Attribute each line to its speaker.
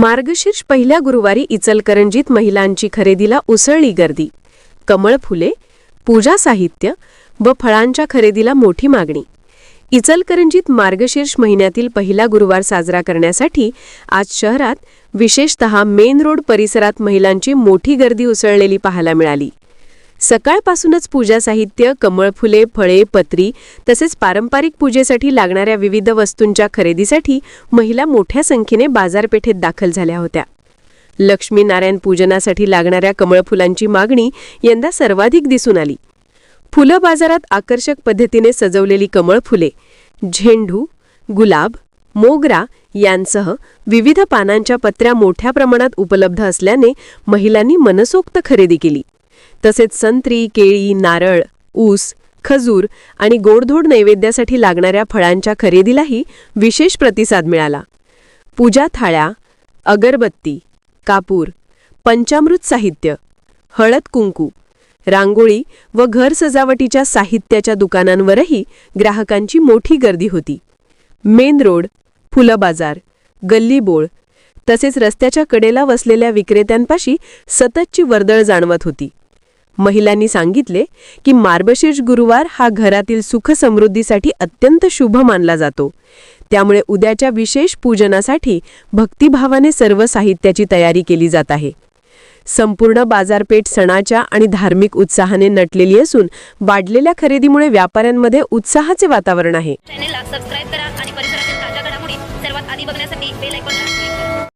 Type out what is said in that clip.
Speaker 1: मार्गशीर्ष पहिल्या गुरुवारी इचलकरंजीत महिलांची खरेदीला उसळली गर्दी. कमळ फुले पूजा साहित्य व फळांच्या खरेदीला मोठी मागणी. इचलकरंजीत मार्गशीर्ष महिन्यातील पहिला गुरुवार साजरा करण्यासाठी आज शहरात विशेषतः मेन रोड परिसरात महिलांची मोठी गर्दी उसळलेली पाहायला मिळाली. सकाळपासूनच पूजा साहित्य कमळ फुले फळे पत्री तसेच पारंपरिक पूजेसाठी लागणाऱ्या विविध वस्तूंच्या खरेदीसाठी महिला मोठ्या संख्येने बाजारपेठेत दाखल झाल्या होत्या. लक्ष्मीनारायण पूजनासाठी लागणाऱ्या कमळ फुलांची मागणी यंदा सर्वाधिक दिसून आली. फुलं बाजारात आकर्षक पद्धतीने सजवलेली कमळ फुले झेंडू गुलाब मोगरा यांसह विविध पानांच्या पत्र्या मोठ्या प्रमाणात उपलब्ध असल्याने महिलांनी मनसोक्त खरेदी केली. तसेच संत्री केळी नारळ ऊस खजूर आणि गोडधोड नैवेद्यासाठी लागणाऱ्या फळांच्या खरेदीलाही विशेष प्रतिसाद मिळाला. पूजा थाळ्या अगरबत्ती कापूर पंचामृत साहित्य हळद कुंकू रांगोळी व घर सजावटीच्या साहित्याच्या दुकानांवरही ग्राहकांची मोठी गर्दी होती. मेन रोड फुलं बाजार गल्लीबोळ तसेच रस्त्याच्या कडेला वसलेल्या विक्रेत्यांपाशी सततची वर्दळ जाणवत होती. महिलांनी सांगितले की मार्गशीर्ष गुरुवार हा घरातील सुख समृद्धीसाठी अत्यंत शुभ मानला जातो. त्यामुळे उद्याच्या विशेष पूजनासाठी भक्तिभावाने सर्व साहित्याची तयारी केली जात आहे. संपूर्ण बाजारपेठ सणाच्या आणि धार्मिक उत्साहाने नटलेली असून वाढलेल्या खरेदीमुळे व्यापाऱ्यांमध्ये उत्साहाचे वातावरण आहे.